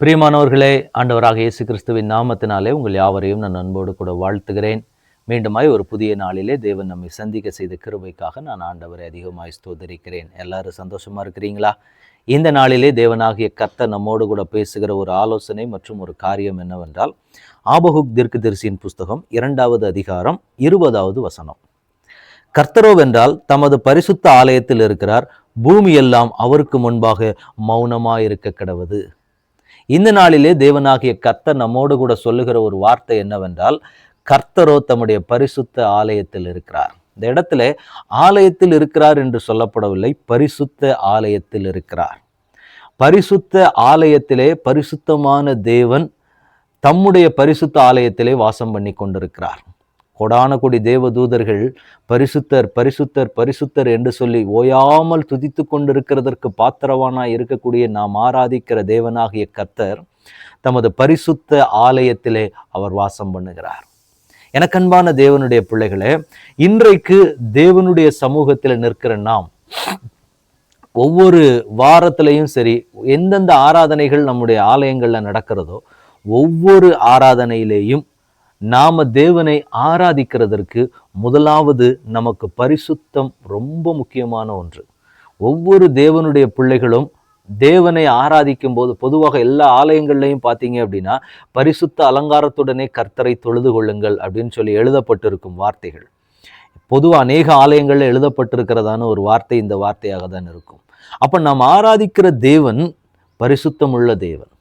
பிரியமானவர்களே ஆண்டவராக இயேசு கிறிஸ்துவின் நாமத்தினாலே உங்கள் யாவரையும் நான் அன்போடு கூட வாழ்த்துகிறேன். மீண்டுமாய் ஒரு புதிய நாளிலே தேவன் நம்மை சந்திக்க செய்த கிருபைக்காக நான் ஆண்டவரை அதிகமாய் ஸ்தோதரிக்கிறேன் எல்லாரும் சந்தோஷமாக இருக்கிறீங்களா? இந்த நாளிலே தேவனாகிய கத்த நம்மோடு கூட பேசுகிற ஒரு ஆலோசனை மற்றும் ஒரு காரியம் என்னவென்றால் ஆபகுக் தீர்க்கதரிசியின் புஸ்தகம் இரண்டாவது அதிகாரம் இருபதாவது வசனம். கர்த்தரோவென்றால் தமது பரிசுத்த ஆலயத்தில் இருக்கிறார் பூமியெல்லாம் அவருக்கு முன்பாக மௌனமாயிருக்க கிடவது. இந்த நாளிலே தேவனாகிய கர்த்தர் நம்மோடு கூட சொல்லுகிற ஒரு வார்த்தை என்னவென்றால் கர்த்தரோ தம்முடைய பரிசுத்த ஆலயத்தில் இருக்கிறார். இந்த இடத்துல ஆலயத்தில் இருக்கிறார் என்று சொல்லப்படவில்லை பரிசுத்த ஆலயத்தில் இருக்கிறார். பரிசுத்த ஆலயத்திலே பரிசுத்தமான தேவன் தம்முடைய பரிசுத்த ஆலயத்திலே வாசம் பண்ணி கொண்டிருக்கிறார் கொடான கொடி தேவதூதர்கள் பரிசுத்தர் பரிசுத்தர் பரிசுத்தர் என்று சொல்லி ஓயாமல் துதித்து கொண்டிருக்கிறதற்கு பாத்திரவானாய் இருக்கக்கூடிய நாம் ஆராதிக்கிற தேவனாகிய கர்த்தர் தமது பரிசுத்த ஆலயத்திலே அவர் வாசம் பண்ணுகிறார். எனக்கன்பான தேவனுடைய பிள்ளைகளே இன்றைக்கு தேவனுடைய சமூகத்தில் நிற்கிற நாம் ஒவ்வொரு வாரத்திலையும் சரி எந்தெந்த ஆராதனைகள் நம்முடைய ஆலயங்களில் நடக்கிறதோ ஒவ்வொரு ஆராதனையிலேயும் நாம தேவனை ஆராதிக்கிறதற்கு முதலாவது நமக்கு பரிசுத்தம் ரொம்ப முக்கியமான ஒன்று. ஒவ்வொரு தேவனுடைய பிள்ளைகளும் தேவனை ஆராதிக்கும் போது பொதுவாக எல்லா ஆலயங்கள்லையும் பார்த்தீங்க அப்படின்னா பரிசுத்த அலங்காரத்துடனே கர்த்தரை தொழுது கொள்ளுங்கள் அப்படின்னு சொல்லி எழுதப்பட்டிருக்கும் வார்த்தைகள். பொதுவாக அநேக ஆலயங்களில் எழுதப்பட்டிருக்கிறதான ஒரு வார்த்தை இந்த வார்த்தையாக தான் இருக்கும். அப்போ நாம் ஆராதிக்கிற தேவன் பரிசுத்தமுள்ள தேவன்.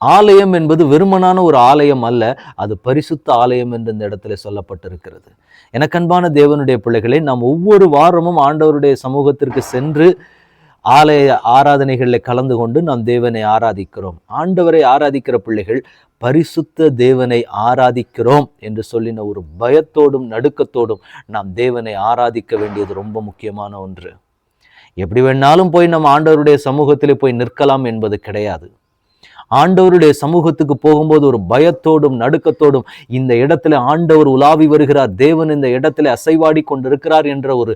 ஆலயம் என்பது வெறுமனான ஒரு ஆலயம் அல்ல அது பரிசுத்த ஆலயம் என்று இந்த இடத்துல சொல்லப்பட்டிருக்கிறது. எனக்கன்பான தேவனுடைய பிள்ளைகளை நாம் ஒவ்வொரு வாரமும் ஆண்டவருடைய சமூகத்திற்கு சென்று ஆலய ஆராதனைகளில் கலந்து கொண்டு நாம் தேவனை ஆராதிக்கிறோம். ஆண்டவரை ஆராதிக்கிற பிள்ளைகள் பரிசுத்த தேவனை ஆராதிக்கிறோம் என்று சொல்லின ஒரு பயத்தோடும் நடுக்கத்தோடும் நாம் தேவனை ஆராதிக்க வேண்டியது ரொம்ப முக்கியமான ஒன்று. எப்படி வேணாலும் போய் நம்ம ஆண்டவருடைய சமூகத்தில் போய் நிற்கலாம் என்பது கிடையாது. ஆண்டவருடைய சமூகத்துக்கு போகும்போது ஒரு பயத்தோடும் நடுக்கத்தோடும் இந்த இடத்துல ஆண்டவர் உலாவி வருகிறார் தேவன் இந்த இடத்துல அசைவாடி கொண்டிருக்கிறார் என்ற ஒரு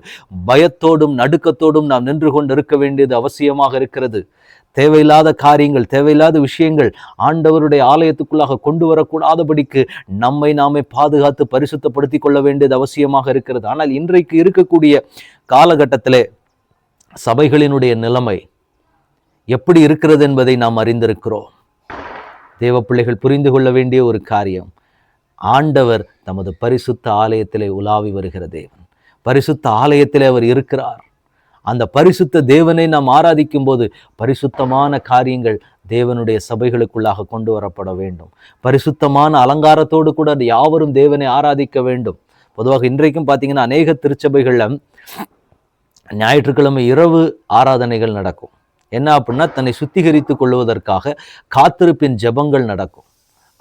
பயத்தோடும் நடுக்கத்தோடும் நாம் நின்று கொண்டிருக்க வேண்டியது அவசியமாக இருக்கிறது. தேவையில்லாத காரியங்கள் தேவையில்லாத விஷயங்கள் ஆண்டவருடைய ஆலயத்துக்குள்ளாக கொண்டு வரக்கூடாதபடிக்கு நம்மை நாமே பாதுகாத்து பரிசுத்தப்படுத்தி கொள்ள வேண்டியது அவசியமாக இருக்கிறது. ஆனால் இன்றைக்கு இருக்கக்கூடிய காலகட்டத்திலே சபைகளினுடைய நிலைமை எப்படி இருக்கிறது என்பதை நாம் அறிந்திருக்கிறோம். தேவ பிள்ளைகள் புரிந்து கொள்ள வேண்டிய ஒரு காரியம் ஆண்டவர் தமது பரிசுத்த ஆலயத்திலே உலாவி வருகிற தேவன். பரிசுத்த ஆலயத்திலே அவர் இருக்கிறார். அந்த பரிசுத்த தேவனை நாம் ஆராதிக்கும் போது பரிசுத்தமான காரியங்கள் தேவனுடைய சபைகளுக்குள்ளாக கொண்டு வரப்பட வேண்டும். பரிசுத்தமான அலங்காரத்தோடு கூட யாவரும் தேவனை ஆராதிக்க வேண்டும். பொதுவாக இன்றைக்கும் பார்த்தீங்கன்னா அநேக திருச்சபைகளில் ஞாயிற்றுக்கிழமை இரவு ஆராதனைகள் நடக்கும். என்ன அப்படின்னா தன்னை சுத்திகரித்து கொள்வதற்காக காத்திருப்பின் ஜெபங்கள் நடக்கும்.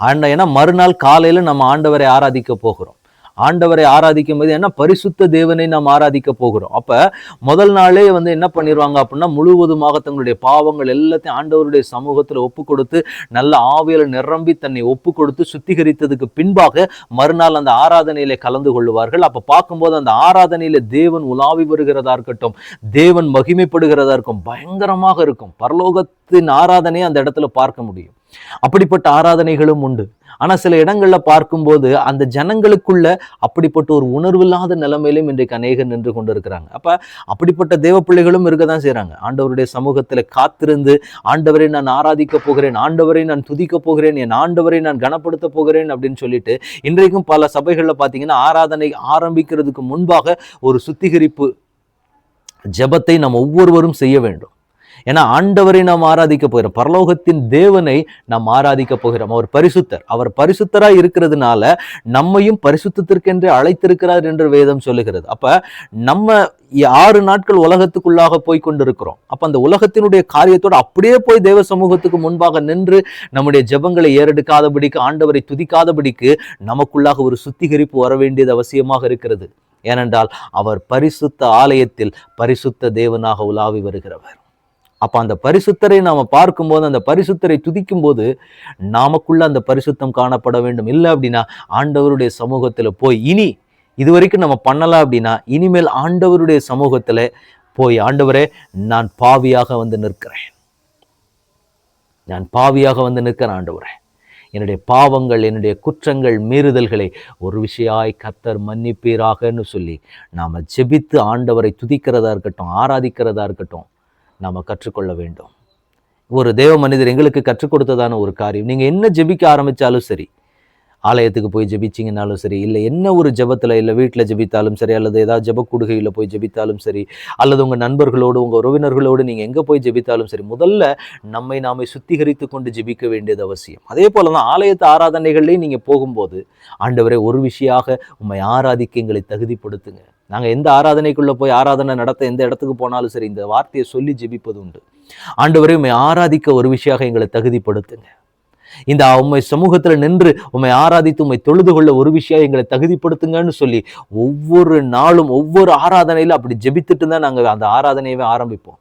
ஆண்ட ஏன்னா மறுநாள் காலையில் நம்ம ஆண்டவரை ஆராதிக்க போகிறோம். ஆண்டவரை ஆராதிக்கும் போது என்ன பரிசுத்த தேவனை நாம் ஆராதிக்க போகிறோம். அப்ப முதல் நாளே வந்து என்ன பண்ணிடுவாங்க அப்படின்னா முழுவதுமாக தங்களுடைய பாவங்கள் எல்லாத்தையும் ஆண்டவருடைய சமூகத்தில் ஒப்பு கொடுத்து நல்ல ஆவியல நிரம்பி தன்னை ஒப்பு கொடுத்து சுத்திகரித்ததுக்கு பின்பாக மறுநாள் அந்த ஆராதனையில கலந்து கொள்வார்கள் அப்ப பார்க்கும்போது அந்த ஆராதனையில தேவன் உலாவி வருகிறதா இருக்கட்டும் தேவன் மகிமைப்படுகிறதா இருக்கும் பயங்கரமாக இருக்கும். பரலோகத்தின் ஆராதனையை அந்த இடத்துல பார்க்க முடியும். அப்படிப்பட்ட ஆராதனைகளும் உண்டு. ஆனால் சில இடங்களில் பார்க்கும்போது அந்த ஜனங்களுக்குள்ள அப்படிப்பட்ட ஒரு உணர்வில்லாத நிலைமையிலும் இன்றைக்கு அநேகர் நின்று கொண்டு இருக்கிறாங்க அப்போ அப்படிப்பட்ட தேவ பிள்ளைகளும் இருக்க தான் செய்கிறாங்க ஆண்டவருடைய சமூகத்தில் காத்திருந்து ஆண்டவரை நான் ஆராதிக்க போகிறேன் ஆண்டவரை நான் துதிக்க போகிறேன் என் ஆண்டவரை நான் கனப்படுத்த போகிறேன் அப்படின்னு சொல்லிட்டு இன்றைக்கும் பல சபைகளில் பார்த்தீங்கன்னா ஆராதனை ஆரம்பிக்கிறதுக்கு முன்பாக ஒரு சுத்திகரிப்பு ஜெபத்தை நம்ம ஒவ்வொருவரும் செய்ய வேண்டும். ஏன்னா ஆண்டவரை நாம் ஆராதிக்க போகிறோம். பரலோகத்தின் தேவனை நாம் ஆராதிக்க போகிறோம். அவர் பரிசுத்தர். அவர் பரிசுத்தராக இருக்கிறதுனால நம்மையும் பரிசுத்தத்திற்கென்று அழைத்திருக்கிறார் என்று வேதம் சொல்லுகிறது. அப்ப நம்ம ஆறு நாட்கள் உலகத்துக்குள்ளாக போய் கொண்டிருக்கிறோம். அப்ப அந்த உலகத்தினுடைய காரியத்தோடு அப்படியே போய் தேவ சமூகத்துக்கு முன்பாக நின்று நம்முடைய ஜெபங்களை ஏறெடுக்காதபடிக்கு ஆண்டவரை துதிக்காதபடிக்கு நமக்குள்ளாக ஒரு சுத்திகரிப்பு வர வேண்டியது அவசியமாக இருக்கிறது. ஏனென்றால் அவர் பரிசுத்த ஆலயத்தில் பரிசுத்த தேவனாக உலாவி வருகிறவர். அப்போ அந்த பரிசுத்தரை நாம் பார்க்கும்போது அந்த பரிசுத்தரை துதிக்கும் போது நாமக்குள்ள அந்த பரிசுத்தம் காணப்பட வேண்டும். இல்லை அப்படின்னா ஆண்டவருடைய சமூகத்தில் போய் இனி இது வரைக்கும் நம்ம பண்ணலாம் அப்படின்னா இனிமேல் ஆண்டவருடைய சமூகத்தில் போய் ஆண்டவரே நான் பாவியாக வந்து நிற்கிறேன். நான் பாவியாக வந்து நிற்கிறேன் ஆண்டவரே. என்னுடைய பாவங்கள் என்னுடைய குற்றங்கள் மீறுதல்களை ஒரு விஷயாய் கத்தர் மன்னிப்பீராகன்னு சொல்லி நாம் ஜெபித்து ஆண்டவரை துதிக்கிறதா இருக்கட்டும் ஆராதிக்கிறதா இருக்கட்டும் நாம் கற்றுக்கொள்ள வேண்டும். ஒரு தேவ மனிதர் எங்களுக்கு கற்றுக் கொடுத்ததான ஒரு காரியம். நீங்கள் என்ன ஜெபிக்க ஆரம்பித்தாலும் சரி ஆலயத்துக்கு போய் ஜெபிச்சிங்கனாலும் சரி இல்லை என்ன ஒரு ஜெபத்தில் இல்லை வீட்டில் ஜெபித்தாலும் சரி அல்லது ஏதாவது ஜெப கூடுகையில் போய் ஜெபித்தாலும் சரி அல்லது உங்கள் நண்பர்களோடு உங்கள் உறவினர்களோடு நீங்கள் எங்கே போய் ஜெபித்தாலும் சரி முதல்ல நம்மை நாமே சுத்திகரித்து கொண்டு ஜெபிக்க வேண்டியது அவசியம். அதே போல தான் ஆலயத்து ஆராதனைகள்லேயும் நீங்கள் போகும்போது ஆண்டவரை ஒரு விஷயாக உண்மை ஆராதிக்க எங்களை தகுதிப்படுத்துங்க. நாங்கள் எந்த ஆராதனைக்குள்ளே போய் ஆராதனை நடத்த எந்த இடத்துக்கு போனாலும் சரி இந்த வார்த்தையை சொல்லி ஜெபிப்பது உண்டு. ஆண்டவரை உண்மை ஆராதிக்க ஒரு விஷயாக எங்களை தகுதிப்படுத்துங்க. இந்த உண்மை சமூகத்தில் நின்று உண்மை ஆராதித்து உண்மை தொழுது கொள்ள ஒரு விஷயம் எங்களை தகுதிப்படுத்துங்கன்னு சொல்லி ஒவ்வொரு நாளும் ஒவ்வொரு ஆராதனையில் அப்படி ஜெபித்துட்டு தான் நாங்கள் அந்த ஆராதனையவே ஆரம்பிப்போம்.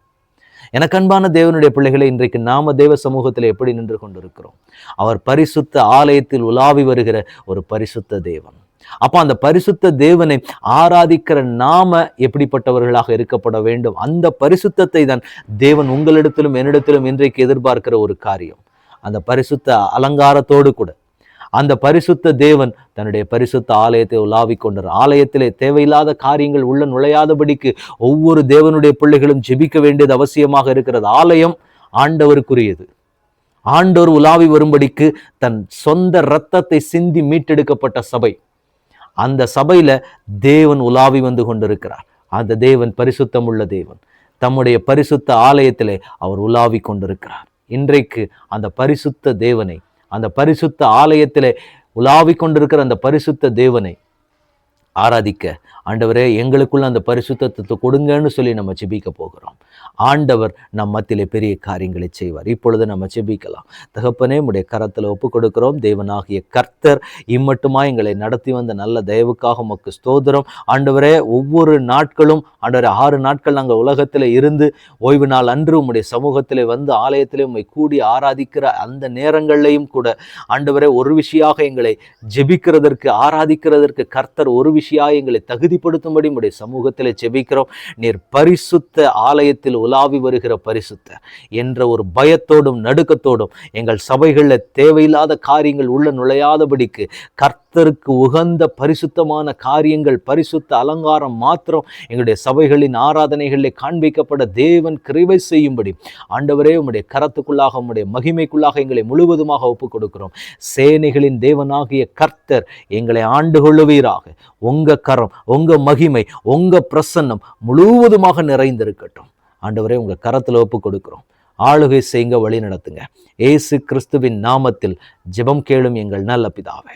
எனக்கு அன்பான தேவனுடைய பிள்ளைகளை இன்றைக்கு நாம தேவ சமூகத்தில் எப்படி நின்று கொண்டிருக்கிறோம்? அவர் பரிசுத்த ஆலயத்தில் உலாவி வருகிற ஒரு பரிசுத்த தேவன். அப்போ அந்த பரிசுத்த தேவனை ஆராதிக்கிற நாம எப்படிப்பட்டவர்களாக இருக்கப்பட வேண்டும்? அந்த பரிசுத்தத்தை தான் தேவன் உங்களிடத்திலும் என்னிடத்திலும் இன்றைக்கு எதிர்பார்க்கிற ஒரு காரியம். அந்த பரிசுத்த அலங்காரத்தோடு கூட அந்த பரிசுத்த தேவன் தன்னுடைய பரிசுத்த ஆலயத்தை உலாவிக் கொண்டார். ஆலயத்திலே தேவையில்லாத காரியங்கள் உள்ள நுழையாதபடிக்கு ஒவ்வொரு தேவனுடைய பிள்ளைகளும் ஜெபிக்க வேண்டியது அவசியமாக இருக்கிறது. ஆலயம் ஆண்டவருக்குரியது. ஆண்டோர் உலாவி வரும்படிக்கு தன் சொந்த இரத்தத்தை சிந்தி மீட்டெடுக்கப்பட்ட சபை. அந்த சபையில் தேவன் உலாவி வந்து கொண்டிருக்கிறார். அந்த தேவன் பரிசுத்தம் உள்ள தேவன். தம்முடைய பரிசுத்த ஆலயத்திலே அவர் உலாவி கொண்டிருக்கிறார். இன்றைக்கு அந்த பரிசுத்த தேவனை அந்த பரிசுத்த ஆலயத்திலே உலாவி கொண்டிருக்கிற அந்த பரிசுத்த தேவனை ஆராதிக்க ஆண்டவரே எங்களுக்குள்ள அந்த பரிசுத்தத்தை கொடுங்கன்னு சொல்லி நம்ம ஜெபிக்க போகிறோம். ஆண்டவர் நம் மத்தியிலே பெரிய காரியங்களை செய்வார். இப்பொழுது நம்ம ஜெபிக்கலாம். தகப்பனே உடைய கரத்தில் ஒப்பு கொடுக்கிறோம் தேவனாகிய கர்த்தர் இம்மட்டுமா எங்களை நடத்தி வந்த நல்ல தயவுக்காக உமக்கு ஸ்தோதரம் ஆண்டவரே ஒவ்வொரு நாட்களும் ஆண்டவரே ஆறு நாட்கள் நாங்கள் உலகத்தில் இருந்து ஓய்வு நாள் அன்று உம்முடைய சமூகத்திலே வந்து ஆலயத்திலே உம்மை கூடி ஆராதிக்கிற அந்த நேரங்கள்லையும் கூட ஆண்டவரே ஒரு விஷயாக எங்களை ஜெபிக்கிறதற்கு ஆராதிக்கிறதற்கு கர்த்தர் ஒரு விஷயாக எங்களை உறுதிப்படுத்தும்படி உம்முடைய சமூகத்தில் ஜெபிக்கிறோம். நீர் பரிசுத்த ஆலயத்தில் உலாவி வருகிற பரிசுத்த என்ற ஒரு பயத்தோடும் நடுக்கத்தோடும் எங்கள் சபைகளில் தேவையில்லாத காரியங்கள் உள்ள நுழையாதபடிக்கு கர்த்த கர்த்தருக்கு உகந்த பரிசுத்தமான காரியங்கள் பரிசுத்த அலங்காரம் மாத்திரம் எங்களுடைய சபைகளின் ஆராதனைகளில் காண்பிக்கப்பட தேவன் கிருவை செய்யும்படி. ஆண்டவரே உம்முடைய கரத்துக்குள்ளாக உம்முடைய மகிமைக்குள்ளாக எங்களை முழுவதுமாக ஒப்புக் கொடுக்கிறோம் சேனைகளின் தேவனாகிய கர்த்தர் எங்களை ஆண்டு கொள்ளுவீராக. உங்க கரம் உங்க மகிமை உங்க பிரசன்னம் முழுவதுமாக நிறைந்திருக்கட்டும். ஆண்டவரே உங்கள் கரத்தில் ஒப்பு கொடுக்கிறோம் ஆளுகை செய்யுங்க வழி நடத்துங்க. ஏசு கிறிஸ்துவின் நாமத்தில் ஜெபம் கேளும் எங்கள் நல்ல பிதாவே.